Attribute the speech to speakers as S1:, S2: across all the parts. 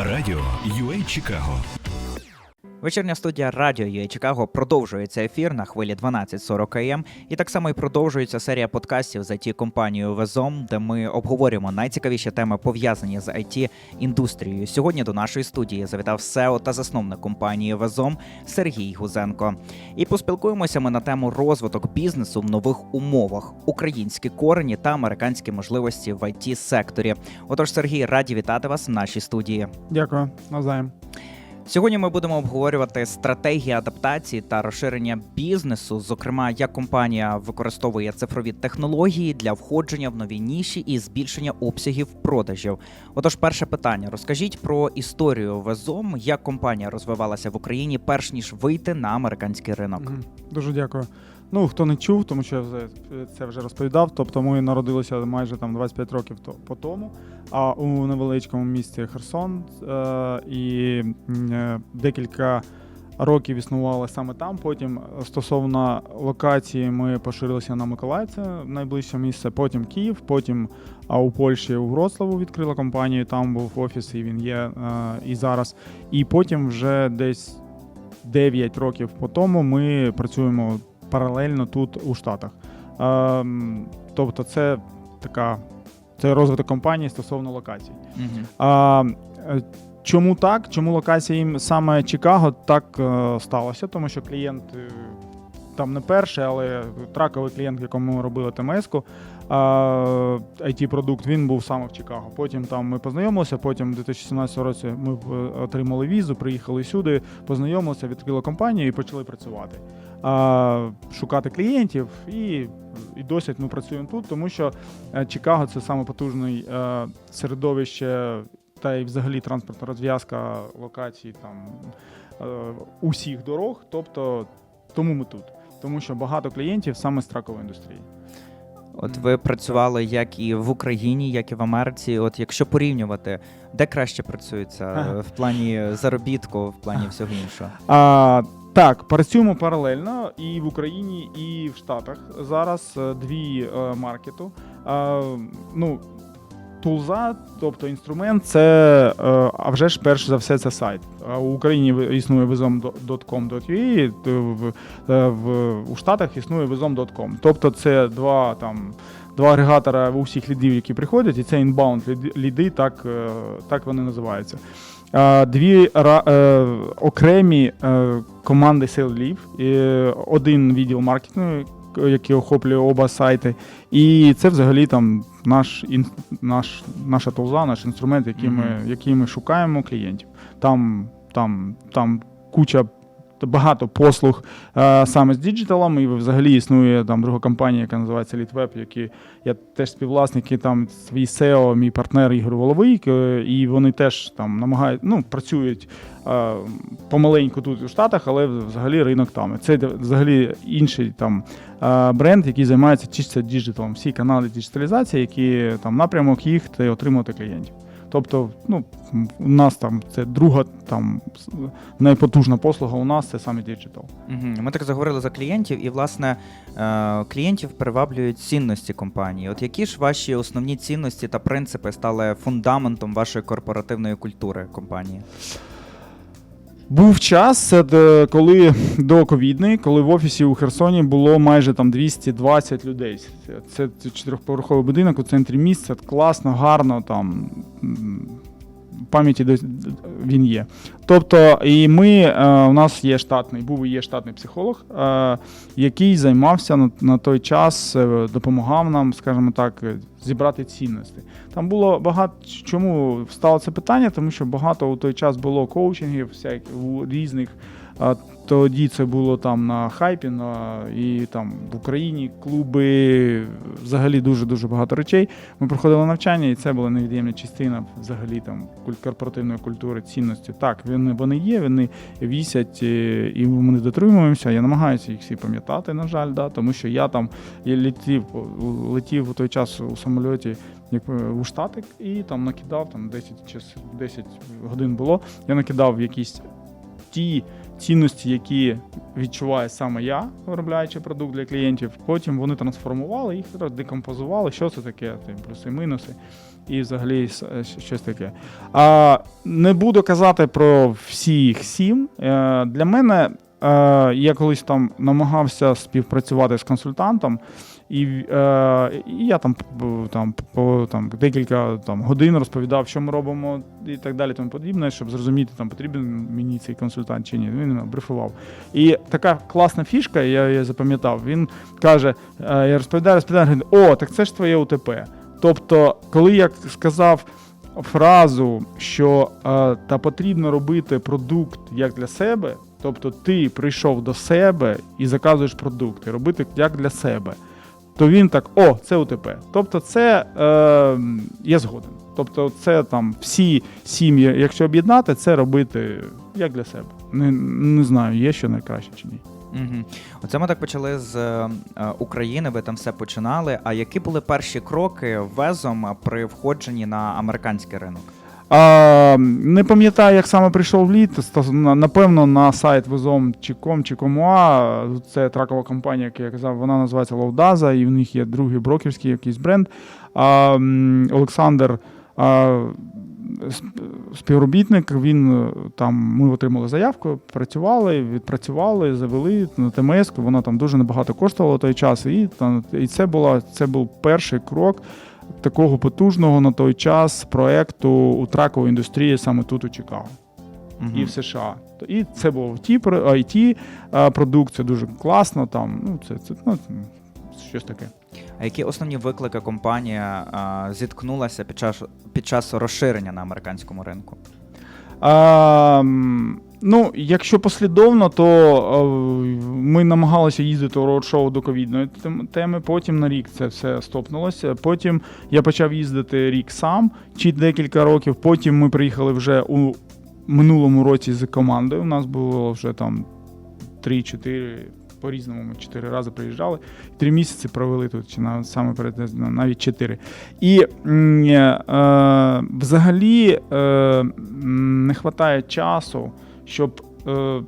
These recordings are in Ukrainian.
S1: Радіо UA Чикаго.
S2: Вечірня студія Радіо UA Чикаго продовжується ефір на хвилі 12.40 АМ. І так само і продовжується серія подкастів з it компанією Везом, де ми обговорюємо найцікавіші теми пов'язані з it індустрією. Сьогодні до нашої студії завітав SEO та засновник компанії Везом Сергій Гузенко. І поспілкуємося ми на тему розвиток бізнесу в нових умовах, українські корені та американські можливості в it секторі. Отож, Сергій, раді вітати вас в нашій студії.
S3: Дякую, навзаєм.
S2: Сьогодні ми будемо обговорювати стратегії адаптації та розширення бізнесу, зокрема, як компанія використовує цифрові технології для входження в нові ніші і збільшення обсягів продажів. Отож, перше питання: розкажіть про історію Везом, як компанія розвивалася в Україні, перш ніж вийти на американський ринок.
S3: Дуже дякую. Ну, хто не чув, тому що я це вже розповідав. Тобто ми народилися майже там 25 років то- по тому, а у невеличкому місті Херсон. Е- і е, декілька років існували саме там. Потім е, стосовно локації ми поширилися на Миколаїв, це найближче місце, потім Київ, потім а у Польщі у Вроцлаву відкрила компанію, там був офіс, і він є і зараз. І потім вже десь 9 років по тому ми працюємо паралельно тут у Штатах. Ем, тобто, це така це розвиток компанії стосовно локацій. А, е, чому так? Чому локація їм саме Чикаго так е, сталося? Тому що клієнт е, там не перший, але траковий клієнт, якому ми робили ТМС-ку, it продукт він був саме в Чикаго. Потім там ми познайомилися. Потім в 2017 році ми отримали візу, приїхали сюди, познайомилися, відкрили компанію і почали працювати. А, шукати клієнтів і, і досить ми працюємо тут, тому що е, Чикаго це саме потужний е, середовище та й взагалі транспортна розв'язка локацій там е, усіх дорог. Тобто тому ми тут. Тому що багато клієнтів саме з тракової індустрії.
S2: От ви працювали як і в Україні, як і в Америці. От якщо порівнювати, де краще працюється в плані заробітку, в плані всього іншого?
S3: А, так, працюємо паралельно і в Україні, і в Штатах. Зараз е, дві е, маркету. Ну, Тулза, тобто інструмент, це е, а вже ж перш за все це сайт. У Україні існує vizom.com.ua, в, е, в, у Штатах існує vizom.com. Тобто це два там. Два агрегатора у всіх лідів, які приходять, і це inbound ліди- так, е, так вони називаються. Дві е, окремі е, команди сейлів, один відділ маркетингу, який охоплює оба сайти. І це взагалі там наш, наш, наша тулза, наш інструмент, який, ми, який ми шукаємо клієнтів. Там, там, там куча. Багато послуг е, саме з діджиталом, і взагалі існує там друга компанія, яка називається LeadWeb, які я теж співвласник, і там свій SEO, мій партнер Ігор Воловий, е, і вони теж там намагають, ну, працюють е, помаленьку тут у Штатах, але взагалі ринок там. Це взагалі інший там бренд, який займається чисто діджиталом. Всі канали діджиталізації, які там напрямок їх та отримувати клієнтів. Тобто, ну, у нас там це друга там найпотужна послуга у нас це саме діджитал.
S2: Ми так заговорили за клієнтів, і власне е, клієнтів приваблюють цінності компанії. От які ж ваші основні цінності та принципи стали фундаментом вашої корпоративної культури компанії?
S3: Був час, це коли до ковідний, коли в офісі у Херсоні було майже там 220 людей. Це чотирьохповерховий будинок у центрі міста. Класно, гарно там. Пам'яті десь він є. Тобто, і ми, е, у нас є штатний, був і є штатний психолог, е, який займався на, на той час, е, допомагав нам, скажімо так, зібрати цінності. Там було багато чому стало це питання, тому що багато у той час було коучингів, всяких різних. Тоді це було там на хайпі, на, і там в Україні клуби, взагалі дуже дуже багато речей. Ми проходили навчання, і це була невід'ємна частина взагалі там корпоративної культури, цінності. Так, вони, вони є, вони вісять, е, і ми не дотримуємося. Я намагаюся їх всі пам'ятати, на жаль, да, тому що я там я летів, летів у той час у самольоті як е, у штатик і там накидав там 10 час 10 годин було. Я накидав якісь ті цінності, які відчуваю саме я, виробляючи продукт для клієнтів. Потім вони трансформували їх, декомпозували, що це таке, ти плюси, мінуси. І взагалі е, щось таке. А, не буду казати про всіх сім. Е, для мене е, я колись там намагався співпрацювати з консультантом, і, е, я там, там, по там, декілька там, годин розповідав, що ми робимо і так далі, тому подібне, щоб зрозуміти, там потрібен мені цей консультант чи ні. Він брифував. І така класна фішка, я її запам'ятав. Він каже: е, я розповідаю, розповідаю, о, так це ж твоє УТП. Тобто, коли я сказав фразу, що е, та потрібно робити продукт як для себе, тобто ти прийшов до себе і заказуєш продукти, робити як для себе, то він так: о, це УТП. Тобто, це е, я згоден. Тобто, це там всі сім'ї, якщо об'єднати, це робити як для себе. Не, не знаю, є що найкраще чи ні.
S2: Угу. Оце ми так почали з е, України, ви там все починали. А які були перші кроки везом при входженні на американський ринок?
S3: А, не пам'ятаю, як саме прийшов лід. Стос- Напевно, на сайт Везом чи ком чи Комуа. Це тракова компанія, як я казав, вона називається Ловдаза, і в них є другий брокерський якийсь бренд. А, Олександр. А, Співробітник, він е, там ми отримали заявку, працювали, відпрацювали, завели на ТМС. Вона там дуже небагато коштувала той час. І, там, і це була це був перший крок такого потужного на той час проекту у траковій індустрії саме тут у Чикаго
S2: Мгм.
S3: і в США. І це було IT, продукція, дуже класно. Там ну це, це ну, щось таке.
S2: А які основні виклики компанія а, зіткнулася під час під час розширення на американському ринку?
S3: А, ну, якщо послідовно, то е, ми намагалися їздити у роуд-шоу до ковідної теми. Потім на рік це все стопнулося. Потім я почав їздити рік сам чи декілька років. Потім ми приїхали вже у минулому році з командою. У нас було вже там 3-4, по-різному ми 4 рази приїжджали. Три місяці провели тут, чи навіть саме перед навіть 4. І м, е, взагалі е, не вистачає часу, щоб е,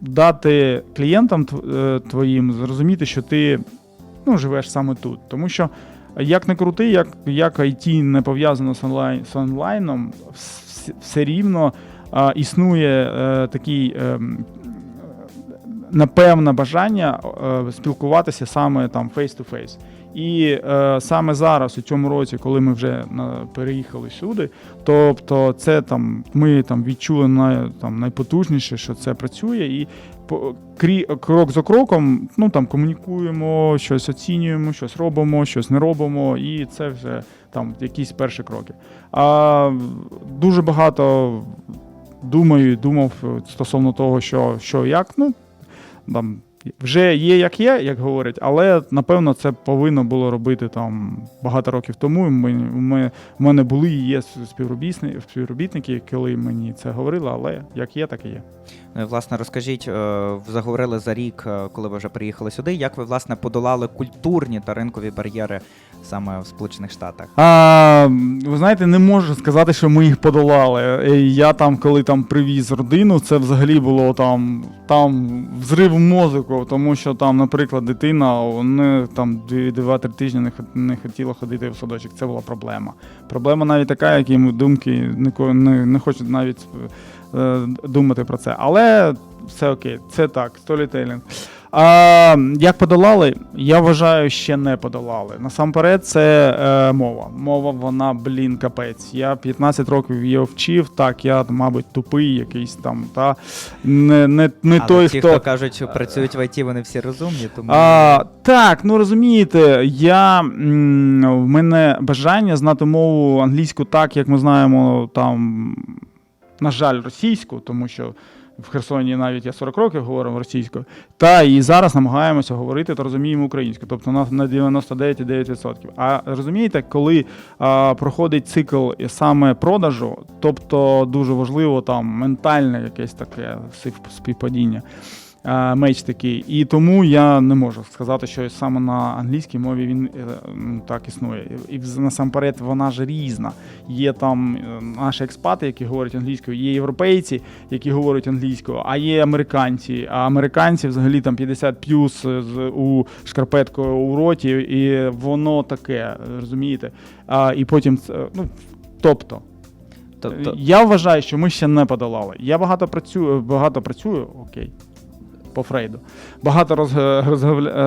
S3: дати клієнтам е, твоїм зрозуміти, що ти ну, живеш саме тут. Тому що як не крути, як, як IT не пов'язано з, онлайн, з онлайном, вс- все рівно а, існує е, такий. Е, Напевне бажання е, спілкуватися саме там face-to-face. І е, саме зараз, у цьому році, коли ми вже на, переїхали сюди, тобто це там ми там відчули най, там, найпотужніше, що це працює, і по, крі, крок за кроком ну, там, комунікуємо, щось оцінюємо, щось робимо, щось не робимо, і це вже там якісь перші кроки. А дуже багато думаю, думав стосовно того, що, що як. Ну, там, вже є як є, як говорять, але напевно це повинно було робити там багато років тому. Ми, ми, в мене були і є співробітники, співробітники, коли мені це говорили, але як є, так і є.
S2: Ну, і, власне, розкажіть, е, заговорили за рік, е, коли ви вже приїхали сюди. Як ви власне подолали культурні та ринкові бар'єри саме в Сполучених Штатах?
S3: А, ви знаєте, не можу сказати, що ми їх подолали. Е, Я там, коли там привіз родину, це взагалі було там, там взрив мозку, тому що там, наприклад, дитина вони там 2-3 тижні не, не хотіла ходити в садочок. Це була проблема. Проблема навіть така, які думки не, не, не хочуть навіть е, думати про це. Але все окей, це так, сторітелінг. А, як подолали? Я вважаю, ще не подолали. Насамперед, це е, мова. Мова, вона, блін, капець. Я 15 років її вчив. Так, я, мабуть, тупий якийсь там, та не, не, не
S2: Але
S3: той,
S2: ті,
S3: хто.
S2: хто кажуть, що працюють в ІТ, вони всі розумні, тому
S3: А, так, ну розумієте, я м, в мене бажання знати мову англійську так, як ми знаємо там, на жаль, російську, тому що в Херсоні навіть я 40 років говорив російською. Та і зараз намагаємося говорити та розуміємо українську, тобто на, на 99,9%. А розумієте, коли а, проходить цикл саме продажу, тобто дуже важливо там ментальне якесь таке спів- співпадіння. Е, меч такий. І тому я не можу сказати, що саме на англійській мові він е, так існує. І насамперед вона ж різна. Є там е, наші експати, які говорять англійською, є європейці, які говорять англійською, а є американці. А американці взагалі там 50 плюс з у шкарпеткою у роті, і воно таке, розумієте? А, і потім ну. Тобто,
S2: Тобто,
S3: я вважаю, що ми ще не подолали. Я багато працюю, багато працюю, окей. По Фрейду. Багато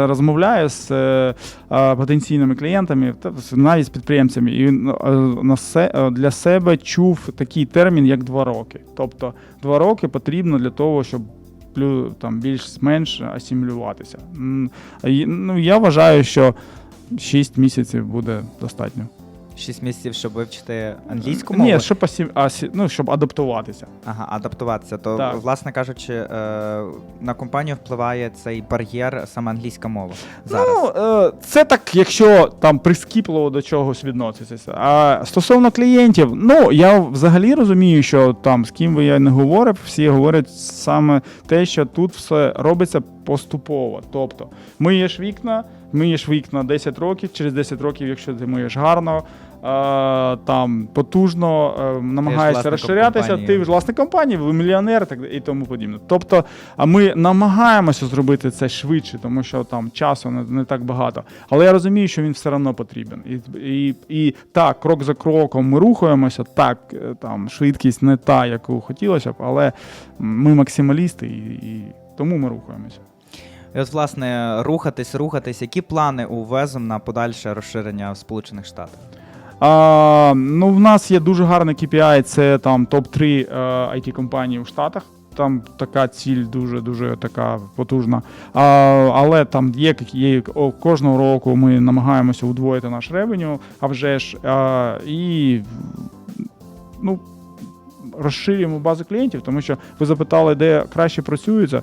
S3: розмовляю з е, е, потенційними клієнтами, та навіть з підприємцями. І е, на се, е, для себе чув такий термін, як два роки. Тобто два роки потрібно для того, щоб там, більш-менш асимілюватися. Ну, я вважаю, що 6 місяців буде достатньо.
S2: 6 місяців, щоб вивчити англійську мову?
S3: Ні, щоб, асі, асі, ну, щоб адаптуватися.
S2: Ага, адаптуватися. То,
S3: Так.
S2: власне кажучи, е, на компанію впливає цей бар'єр саме англійська мова зараз.
S3: Ну, е, це так, якщо там прискіпливо до чогось відноситися. А стосовно клієнтів, ну я взагалі розумію, що там з ким би я не говорив, всі говорять саме те, що тут все робиться поступово. Тобто, миєш вікна, миєш вікна 10 років, через 10 років, якщо ти миєш гарно. е, Там потужно е, намагаєшся розширятися,
S2: компанії.
S3: ти ж власник компанії, ви мільйонер так, і тому подібне. Тобто, а ми намагаємося зробити це швидше, тому що там часу не, не так багато. Але я розумію, що він все одно потрібен. І, і, і так, крок за кроком ми рухаємося. Так, е, там швидкість не та, яку хотілося б, але ми максималісти, і, і тому ми рухаємося.
S2: І от, власне, рухатись, рухатись. Які плани у Везом на подальше розширення в Сполучених Штатах?
S3: А, ну, в нас є дуже гарний KPI, це там топ-3 е, it компанії у Штатах. Там така ціль дуже дуже така потужна. А, але там є, є кожного року ми намагаємося удвоїти наш ревеню, а вже ж а, і ну, розширюємо базу клієнтів, тому що ви запитали, де краще працюється.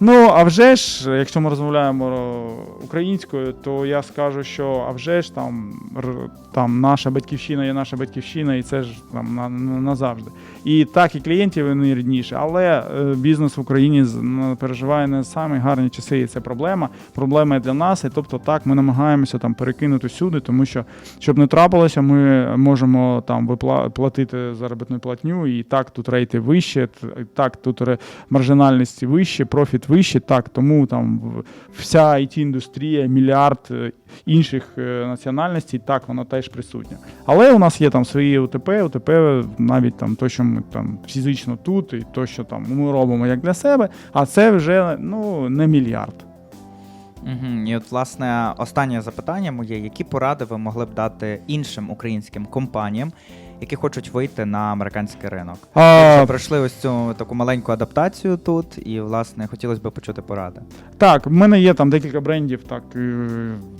S3: Ну, а вже ж, якщо ми розмовляємо українською, то я скажу, що а вже ж там, там наша батьківщина є наша батьківщина, і це ж там на, на, назавжди. І так, і клієнтів вони рідніше, але е, бізнес в Україні переживає не самі гарні часи, і це проблема. Проблема для нас. І тобто, так, ми намагаємося там перекинути сюди, тому що щоб не трапилося, ми можемо там випла- платити заробітну платню, і так тут рейти вище, так тут маржинальність вище, профіт вище. Так, тому там вся it індустрія мільярд е, інших е, національностей, так, вона теж присутня. Але у нас є там свої УТП, УТП навіть там то, що ми там фізично тут, і то, що там ми робимо як для себе, а це вже ну не мільярд.
S2: Угу. І от, власне, останнє запитання моє: які поради ви могли б дати іншим українським компаніям, які хочуть вийти на американський ринок?
S3: А,
S2: вже пройшли ось цю таку маленьку адаптацію тут, і, власне, хотілося б почути поради.
S3: Так, в мене є там декілька брендів, так е,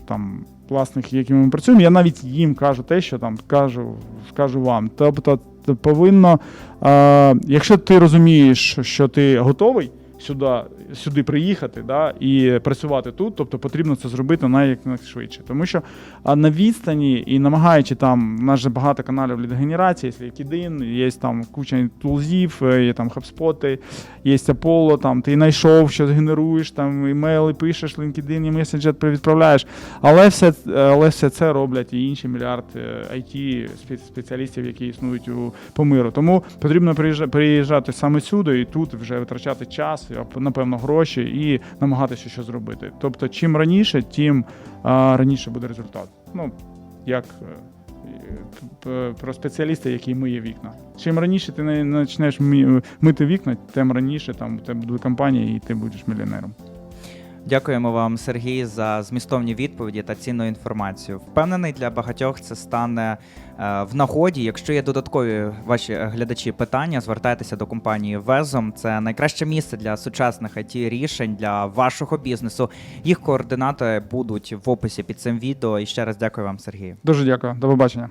S3: там власних, якими ми працюємо. Я навіть їм кажу те, що там кажу, скажу вам. Тобто, повинно, е, якщо ти розумієш, що ти готовий сюди, сюди приїхати да, і працювати тут, тобто потрібно це зробити найшвидше. Тому що а на відстані і намагаючи там, у нас же багато каналів лідогенерації, є LinkedIn, є там куча тулзів, е, є там HubSpot, є Apollo, там ти знайшов, що генеруєш, там імейли пишеш, LinkedIn, і месенджер відправляєш. Але все, але все це роблять і інші мільярд it спеціалістів, які існують у по миру. Тому потрібно приїжджа- приїжджати саме сюди і тут вже витрачати час, а, напевно, гроші і намагатися щось зробити. Тобто, чим раніше, тим раніше буде результат. Ну як. е, Про спеціаліста, який миє вікна. Чим раніше ти не почнеш мити вікна, тим раніше там у тебе буде компанія і ти будеш мільйонером.
S2: Дякуємо вам, Сергій, за змістовні відповіді та цінну інформацію. Впевнений, для багатьох це стане е, в нагоді. Якщо є додаткові ваші глядачі питання, звертайтеся до компанії Везом. Це найкраще місце для сучасних it рішень для вашого бізнесу. Їх координати будуть в описі під цим відео. І ще раз дякую вам, Сергію.
S3: Дуже дякую, до побачення.